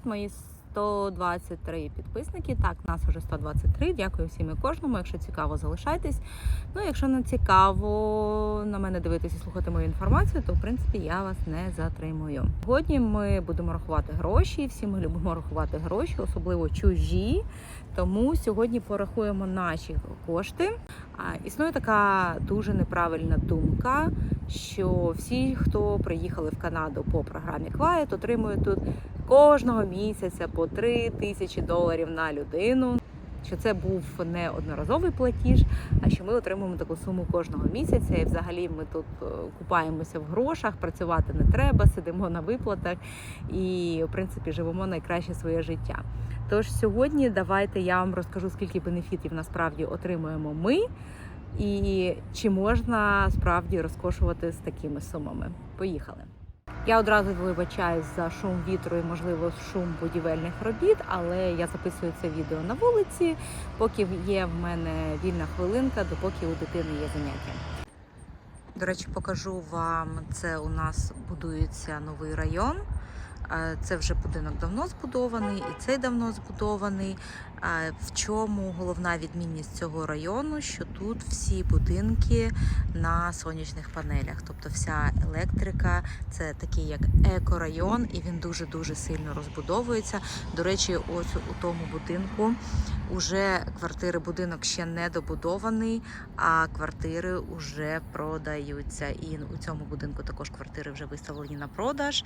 привіт, мої 123 підписники. Так, нас уже 123. Дякую всім і кожному. Якщо цікаво, залишайтесь. Ну, якщо не цікаво на мене дивитися і слухати мою інформацію, то в принципі я вас не затримую. Сьогодні ми будемо рахувати гроші. Всі ми любимо рахувати гроші, особливо чужі. Тому сьогодні порахуємо наші кошти. Існує така дуже неправильна думка, що всі, хто приїхали в Канаду по програмі Quiet, отримують тут кожного місяця по 3 тисячі доларів на людину. Що це був не одноразовий платіж, а що ми отримуємо таку суму кожного місяця. І взагалі ми тут е, купаємося в грошах, працювати не треба, сидимо на виплатах і, в принципі, живемо найкраще своє життя. Тож сьогодні давайте я вам розкажу, скільки бенефітів насправді отримуємо ми, і чи можна справді розкошувати з такими сумами. Поїхали. Я одразу вибачаюсь за шум вітру і, можливо, шум будівельних робіт, але я записую це відео на вулиці, поки є в мене вільна хвилинка, допоки у дитини є заняття. До речі, покажу вам, це у нас будується новий район. Е, Це вже будинок давно збудований, і цей давно збудований. В чому головна відмінність цього району? Що тут всі будинки на сонячних панелях, тобто вся електрика, це такий як екорайон, і він дуже дуже сильно розбудовується. До речі, ось у тому будинку уже квартири, будинок ще не добудований, а квартири вже продаються. І у цьому будинку також квартири вже виставлені на продаж.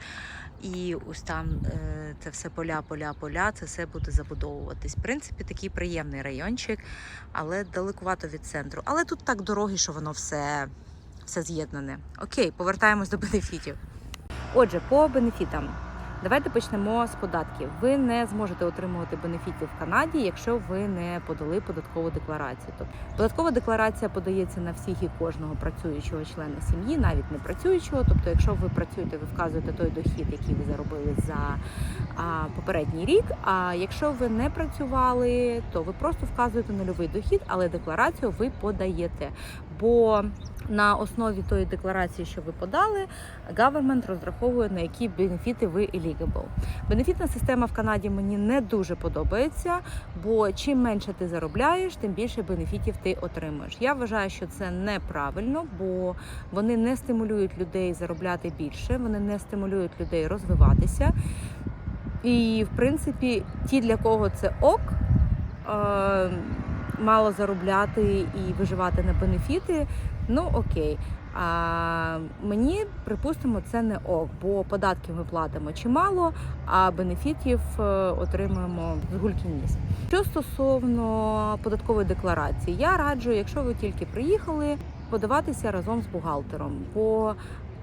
І ось там е, це все поля, поля, поля, це все буде забудовуватись. Принципі, такий приємний райончик, але далекувато від центру. Але тут так дороги, що воно все, все з'єднане. Окей, повертаємось до бенефітів. Отже, по бенефітам. Давайте почнемо з податків. Ви не зможете отримувати бенефітів в Канаді, якщо ви не подали податкову декларацію. Тобто податкова декларація подається на всіх і кожного працюючого члена сім'ї, навіть не працюючого. Тобто, якщо ви працюєте, ви вказуєте той дохід, який ви заробили за а, попередній рік. А якщо ви не працювали, то ви просто вказуєте нульовий дохід, але декларацію ви подаєте. Бо на основі тої декларації, що ви подали, government розраховує на які бенефіти ви eligible. Бенефітна система в Канаді мені не дуже подобається, бо чим менше ти заробляєш, тим більше бенефітів ти отримуєш. Я вважаю, що це неправильно, бо вони не стимулюють людей заробляти більше, вони не стимулюють людей розвиватися. І, в принципі, ті, для кого це ок. е, Мало заробляти і виживати на бенефіти, ну окей. А мені припустимо, це не ок, бо податки ми платимо чимало, а бенефітів е, отримуємо з гульки ніс. Що стосовно податкової декларації, я раджу, якщо ви тільки приїхали, подаватися разом з бухгалтером, бо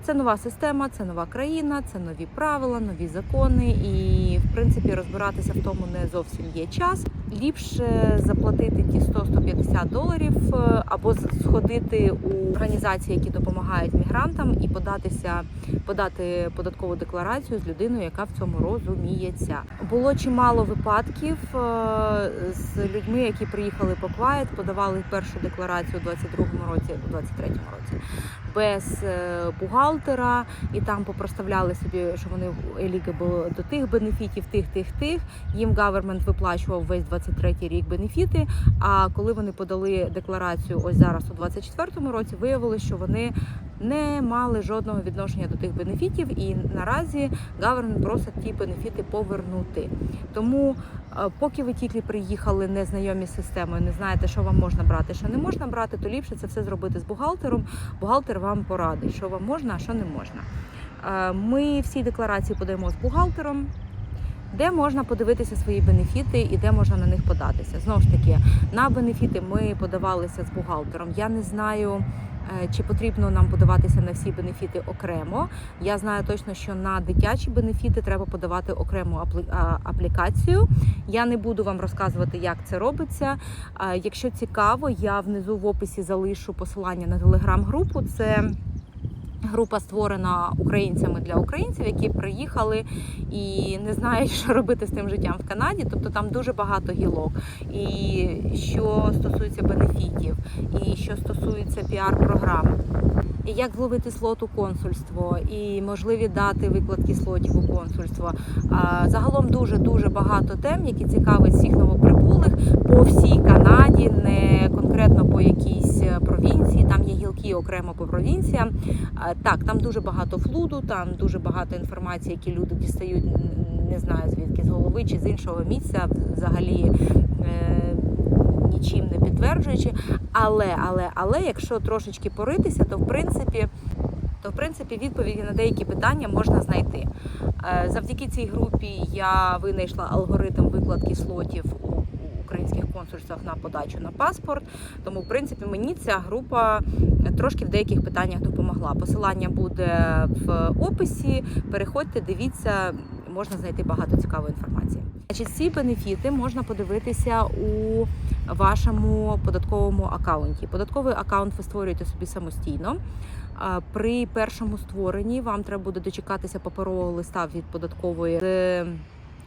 це нова система, це нова країна, це нові правила, нові закони, і в принципі розбиратися в тому не зовсім є час. Ліпше заплатити ті 100-150 доларів е, або сходити у організації, які допомагають мігрантам, і податися, подати податкову декларацію з людиною, яка в цьому розуміється. Було чимало випадків е, з людьми, які приїхали по Квайт, подавали першу декларацію у 22-му році, у 23-му році без е, бухгалтера, і там попроставляли собі, що вони eligible до тих бенефітів, тих, тих, тих. Їм гавермент виплачував весь 23-й рік бенефіти. А коли вони подали декларацію, ось зараз у 24-му році, виявилося, що вони не мали жодного відношення до тих бенефітів, і наразі government просить ті бенефіти повернути. Тому, е, поки ви тільки приїхали незнайомі з системою, не знаєте, що вам можна брати, що не можна брати, то ліпше це все зробити з бухгалтером. Бухгалтер вам порадить, що вам можна, а що не можна. Е, Ми всі декларації подаємо з бухгалтером. Де можна подивитися свої бенефіти і де можна на них податися? Знову ж таки, на бенефіти ми подавалися з бухгалтером. Я не знаю, чи потрібно нам подаватися на всі бенефіти окремо. Я знаю точно, що на дитячі бенефіти треба подавати окрему аплі- аплікацію. Я не буду вам розказувати, як це робиться. Е, Якщо цікаво, я внизу в описі залишу посилання на телеграм-групу. Це Група створена українцями для українців, які приїхали і не знають, що робити з тим життям в Канаді. Тобто там дуже багато гілок. І що стосується бенефітів, і що стосується піар-програм. і як зловити слот у консульство, і можливі дати викладки слотів у консульство. Загалом дуже дуже багато тем, які цікавить всіх новоприбулих по всій Канаді, не конкретно по якійсь е, провінції. Окремо по провінціям. Так, там дуже багато флуду, там дуже багато інформації, які люди дістають, не знаю звідки з голови чи з іншого місця, взагалі. Е- Нічим не підтверджуючи, але, але, але, якщо трошечки поритися, то в принципі, то в принципі відповіді на деякі питання можна знайти. Е, Завдяки цій групі я винайшла алгоритм викладки слотів консульствах на подачу на паспорт. Тому, в принципі, мені ця група трошки в деяких питаннях допомогла. Посилання буде в описі. Переходьте, дивіться, можна знайти багато цікавої інформації. Значить, ці бенефіти можна подивитися у вашому податковому акаунті. Податковий акаунт ви створюєте собі самостійно. При першому створенні вам треба буде дочекатися паперового листа від податкової з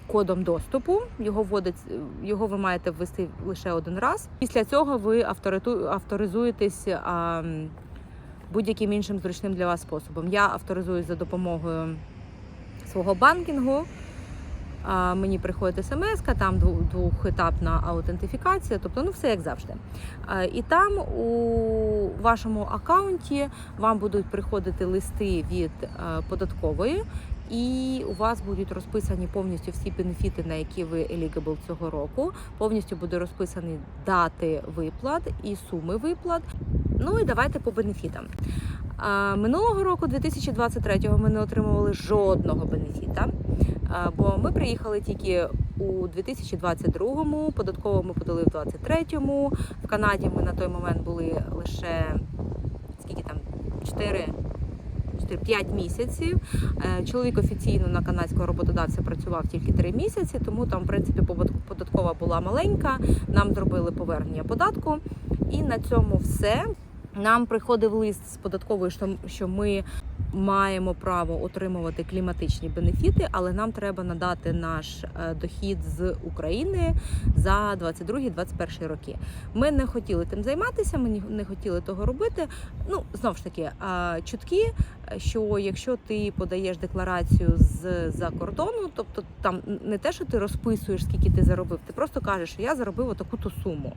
кодом доступу. Його вводить, його ви маєте ввести лише один раз. Після цього ви авторизуєтесь будь-яким іншим зручним для вас способом. Я авторизуюсь за допомогою свого банкінгу. Мені приходить смс, там двохетапна аутентифікація, тобто ну все як завжди. І там у вашому акаунті вам будуть приходити листи від е, податкової, і у вас будуть розписані повністю всі бенефіти, на які ви eligible цього року. Повністю буде розписані дати виплат і суми виплат. Ну і давайте по бенефітам. Минулого року, 2023-го, ми не отримували жодного бенефіта. Бо ми приїхали тільки у 2022-му, податково ми подали в 23-му. В Канаді ми на той момент були лише скільки там 4 5 місяців. Е, Чоловік офіційно на канадського роботодавця працював тільки 3 місяці, тому там, в принципі, податкова була маленька. Нам зробили повернення податку, і на цьому все. Нам приходив лист з податкової, що- ми маємо право отримувати кліматичні бенефіти, але нам треба надати наш е, дохід з України за 22-21 роки. Ми не хотіли тим займатися, ми не хотіли того робити. Ну знову ж таки, чутки, е, що якщо ти подаєш декларацію з за кордону, тобто там не те, що ти розписуєш, скільки ти заробив, ти просто кажеш, що я заробив отаку то суму.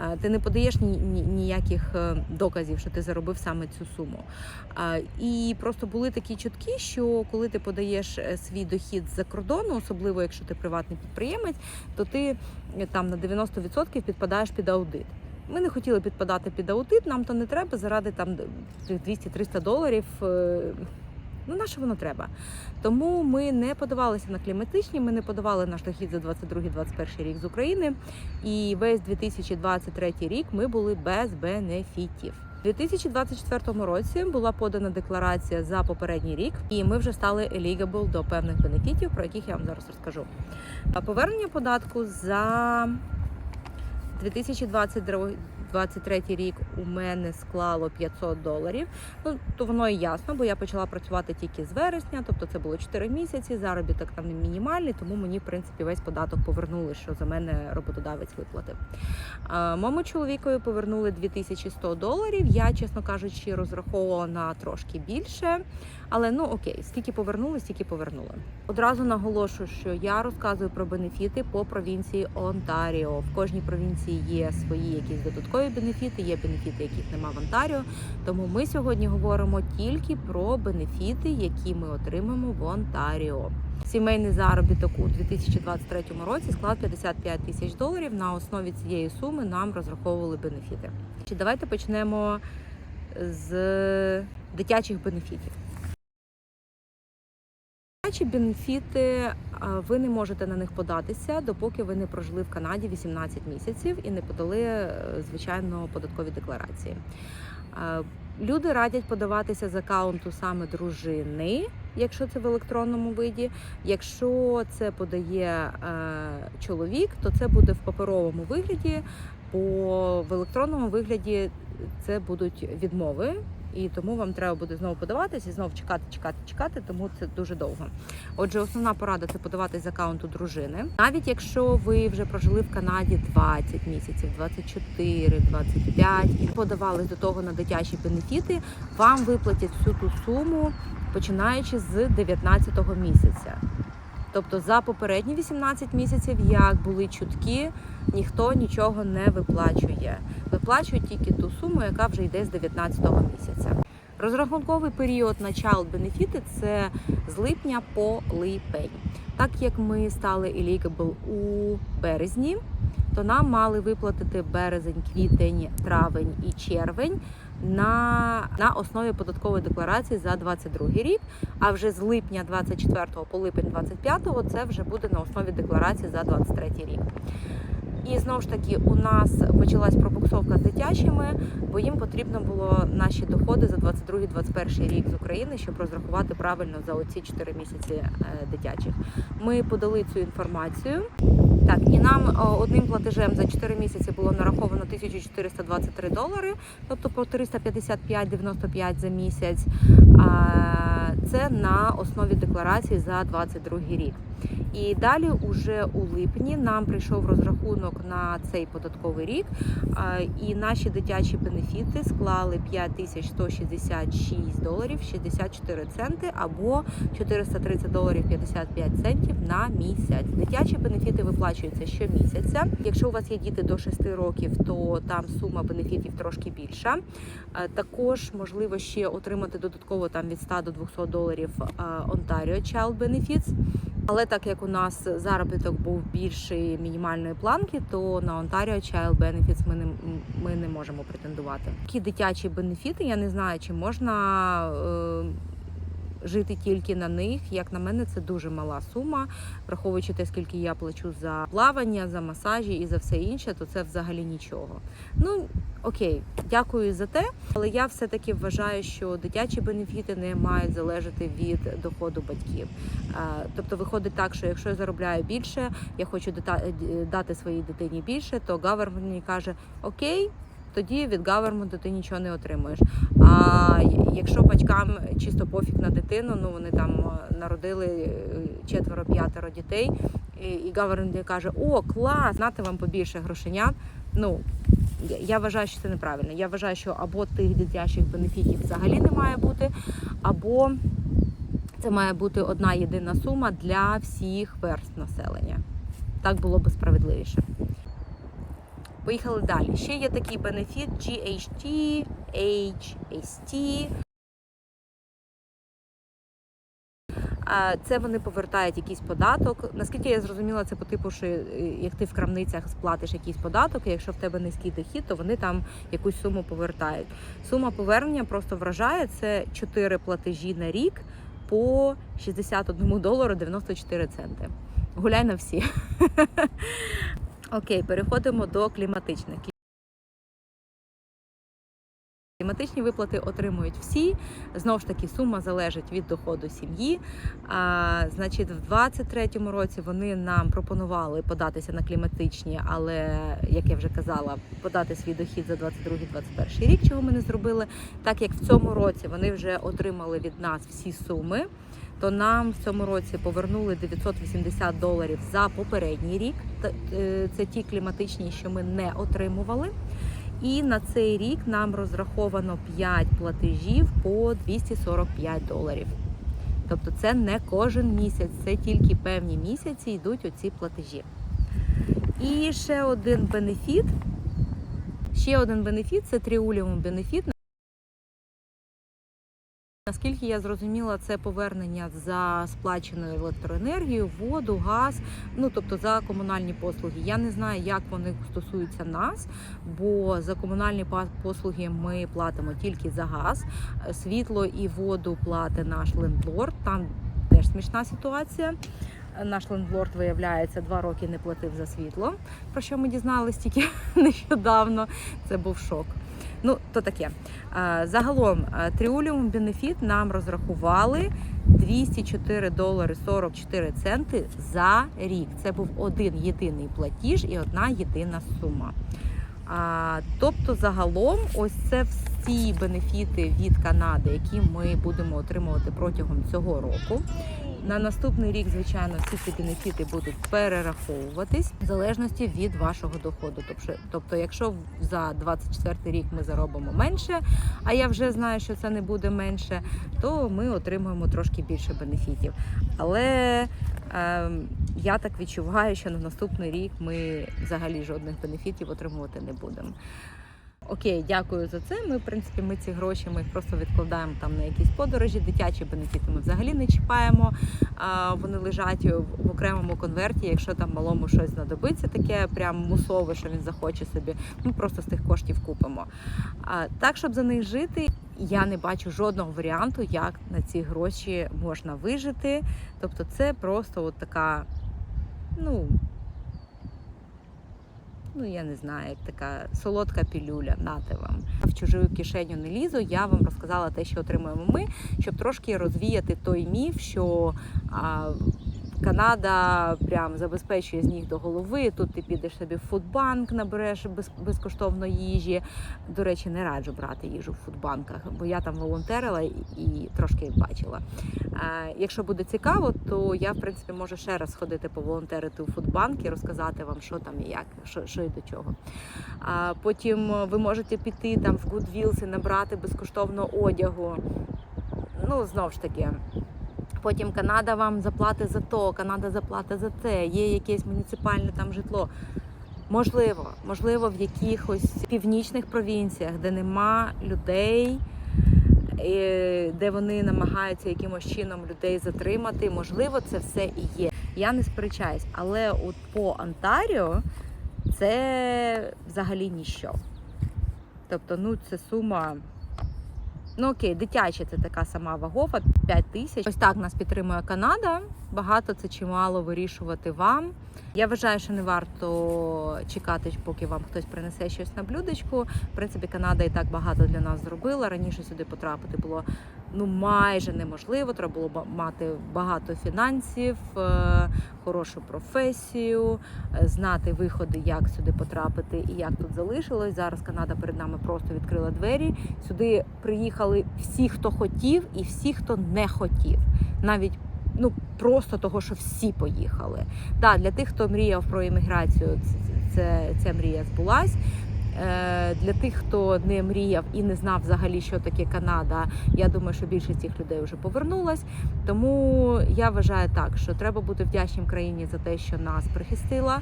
Е, Ти не подаєш ні, ні, ніяких е, доказів, що ти заробив саме цю суму. І просто були такі чутки, що коли ти подаєш е, свій дохід з-за кордону, особливо якщо ти приватний підприємець, то ти е, там на 90% підпадаєш під аудит. Ми не хотіли підпадати під аудит, нам то не треба заради там тих 200-300 доларів. е, Ну, на що воно треба? Тому ми не подавалися на кліматичні, ми не подавали наш дохід за 22-21 рік з України. І весь 2023 рік ми були без бенефітів. У 2024 році була подана декларація за попередній рік, і ми вже стали eligible до певних бенефітів, про яких я вам зараз розкажу. Повернення податку за 2022 2023 рік у мене склало 500 доларів. Ну то воно і ясно, бо я почала працювати тільки з вересня, тобто це було 4 місяці. Заробіток там мінімальний, тому мені в принципі весь податок повернули, що за мене роботодавець виплатив. Моєму чоловікові повернули 2100 доларів. Я, чесно кажучи, розраховувала на трошки більше. Але ну окей, скільки повернули, стільки повернули. Одразу наголошую, що я розказую про бенефіти по провінції Онтаріо. В кожній провінції є свої якісь додаткові бенефіти, є бенефіти, яких нема в Онтаріо. Тому ми сьогодні говоримо тільки про бенефіти, які ми отримаємо в Онтаріо. Сімейний заробіток у 2023 році склав 55 тисяч доларів. На основі цієї суми нам розраховували бенефіти. Чи давайте почнемо з дитячих бенефітів. Дитячі бенефіти, ви не можете на них податися, допоки ви не прожили в Канаді 18 місяців і не подали, е, звичайно, податкові декларації. Люди радять подаватися з акаунту саме дружини, якщо це в електронному виді. Якщо це подає е, чоловік, то це буде в паперовому вигляді, бо в електронному вигляді це будуть відмови і тому вам треба буде знову подаватись і знову чекати, чекати, чекати, тому це дуже довго. Отже, основна порада це подаватись з аккаунту дружини. Навіть якщо ви вже прожили в Канаді 20 місяців, 24, 25 і подавались до того на дитячі бенефіти, вам виплатять всю ту суму, починаючи з 19-го місяця. Тобто за попередні 18 місяців, як були чутки, ніхто нічого не виплачує. Виплачують тільки ту суму, яка вже йде з 19-го місяця. Розрахунковий період на child benefit – це з липня по липень. Так як ми стали eligible у березні, то нам мали виплатити березень, квітень, травень і червень на, на основі податкової декларації за 22 рік. А вже з липня 24 по липень 25 це вже буде на основі декларації за 23 рік. І знову ж таки, у нас почалась пробуксовка з дитячими, бо їм потрібно було наші доходи за 22-21 рік з України, щоб розрахувати правильно за оці 4 місяці е, дитячих. Ми подали цю інформацію. Так, і нам одним платежем за 4 місяці було нараховано 1423 долари, тобто по 355,95 за місяць. Це на основі декларації за 22 рік. І далі, уже у липні, нам прийшов розрахунок на цей податковий рік, і наші дитячі бенефіти склали 5166 доларів 64 центи або 430 доларів 55 центів на місяць. Дитячі бенефіти виплачуються щомісяця. Якщо у вас є діти до 6 років, то там сума бенефітів трошки більша. Також можливо ще отримати додатково там від 100 до 200 доларів Ontario Child Benefits. Але так як у нас заробіток був більший мінімальної планки, то на Ontario Child Benefits ми не, ми не можемо претендувати. Такі дитячі бенефіти, я не знаю, чи можна е, жити тільки на них. Як на мене, це дуже мала сума. Враховуючи те, скільки я плачу за плавання, за масажі і за все інше, то це взагалі нічого. Ну окей, дякую за те, але я все-таки вважаю, що дитячі бенефіти не мають залежати від доходу батьків. Е, Тобто виходить так, що якщо я заробляю більше, я хочу дати своїй дитині більше, то government мені каже окей. Тоді від гаверменту ти нічого не отримуєш. А якщо батькам чисто пофіг на дитину, ну вони там е, народили е, четверо-п'ятеро дітей, і, гавермент каже: О, клас, знати вам побільше грошенят. Ну я- вважаю, що це неправильно. Я вважаю, що або тих дитячих бенефітів взагалі не має бути, або це має бути одна єдина сума для всіх верств населення. Так було би справедливіше. Поїхали далі. Ще є такий бенефіт GHT, HST. Це вони повертають якийсь податок. Наскільки я зрозуміла, це по типу, що е, як ти в крамницях сплатиш якийсь податок, і якщо в тебе низький дохід, то вони там якусь суму повертають. Сума повернення просто вражає. Це 4 платежі на рік по 61 долару 94 центи. Гуляй на всі. Окей, переходимо до кліматичних. Кліматичні виплати отримують всі. Знову ж таки, сума залежить від доходу сім'ї. А, значить, в 23-му році вони нам пропонували податися на кліматичні, але як я вже казала, подати свій дохід за 22-21 рік, чого ми не зробили. Так як в цьому році вони вже отримали від нас всі суми, то нам в цьому році повернули 980 доларів за попередній рік. Е, Це ті кліматичні, що ми не отримували. І на цей рік нам розраховано 5 платежів по 245 доларів. Тобто це не кожен місяць, це тільки певні місяці йдуть оці платежі. І ще один бенефіт. Ще один бенефіт це тріуліум бенефіт. Наскільки я зрозуміла, це повернення за сплачену електроенергію, воду, газ, ну тобто за комунальні послуги. Я не знаю, як вони стосуються нас, бо за комунальні послуги ми платимо тільки за газ, світло і воду платить наш лендлорд. Там теж смішна ситуація. Наш лендлорд, виявляється, два роки не платив за світло, про що ми дізналися тільки нещодавно. Це був шок. Ну, то таке. Загалом Тріуліум Бенефіт нам розрахували 204 долари 44 центи за рік. Це був один єдиний платіж і одна єдина сума. Тобто, загалом, ось це всі бенефіти від Канади, які ми будемо отримувати протягом цього року. На наступний рік, звичайно, всі ці бенефіти будуть перераховуватись в залежності від вашого доходу. Тобто, тобто, якщо за 24 рік ми заробимо менше, а я вже знаю, що це не буде менше, то ми отримуємо трошки більше бенефітів. Але ем, я так відчуваю, що на наступний рік ми взагалі жодних бенефітів отримувати не будемо. Окей, дякую за це. Ми, в принципі, ми ці гроші ми їх просто відкладаємо там на якісь подорожі. Дитячі бенефіти ми взагалі не чіпаємо. А, вони лежать в окремому конверті. Якщо там малому щось знадобиться, таке прям мусове, що він захоче собі, ми просто з тих коштів купимо. А, так, щоб за них жити, я не бачу жодного варіанту, як на ці гроші можна вижити. Тобто, це просто от така, ну. Ну, я не знаю, як така солодка пілюля, нате вам. В чужу кишеню не лізу. Я вам розказала те, що отримуємо ми, щоб трошки розвіяти той міф, що а, Канада прям забезпечує з ніг до голови. Тут ти підеш собі в фудбанк, набереш без, безкоштовно їжі. До речі, не раджу брати їжу в фудбанках, бо я там волонтерила і, трошки бачила. А, якщо буде цікаво, то я в принципі можу ще раз сходити поволонтерити у фудбанк і розказати вам, що там і як, що, що і до чого. А потім ви можете піти там в Goodwills і набрати безкоштовно одягу. Ну, знову ж таки. Потім Канада вам заплатить за то, Канада заплатить за те, є якесь муніципальне там житло. Можливо, можливо, в якихось північних провінціях, де нема людей, е, де вони намагаються якимось чином людей затримати. Можливо, це все і є. Я не сперечаюсь, але от по Онтаріо це взагалі ніщо. Тобто, ну це сума. Ну окей, дитяча це така сама вагова, 5 тисяч. Ось так нас підтримує Канада. Багато це чи мало вирішувати вам. Я вважаю, що не варто чекати, поки вам хтось принесе щось на блюдечку. В принципі, Канада і так багато для нас зробила. Раніше сюди потрапити було ну майже неможливо. Треба було мати багато фінансів, е, хорошу професію, е, знати виходи, як сюди потрапити і як тут залишилось. Зараз Канада перед нами просто відкрила двері. Сюди приїхали всі, хто хотів, і всі, хто не хотів. Навіть ну просто того, що всі поїхали. Да, для тих, хто мріяв про імміграцію, це, ця мрія збулась. Е, Для тих, хто не мріяв і не знав взагалі, що таке Канада, я думаю, що більшість цих людей вже повернулась. Тому я вважаю так, що треба бути вдячним країні за те, що нас прихистила.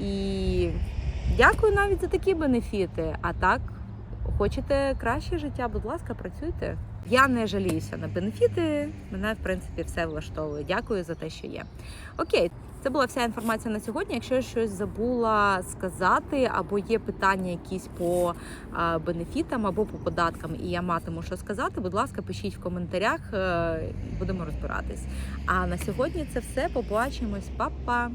І дякую навіть за такі бенефіти. А так, хочете краще життя, будь ласка, працюйте. Я не жаліюся на бенефіти. Мене в принципі все влаштовує. Дякую за те, що є. Окей, це була вся інформація на сьогодні. Якщо я щось забула сказати, або є питання якісь по бенефітам або по податкам, і я матиму що сказати, будь ласка, пишіть в коментарях, е, будемо розбиратись. А на сьогодні це все. Побачимось, Па-па!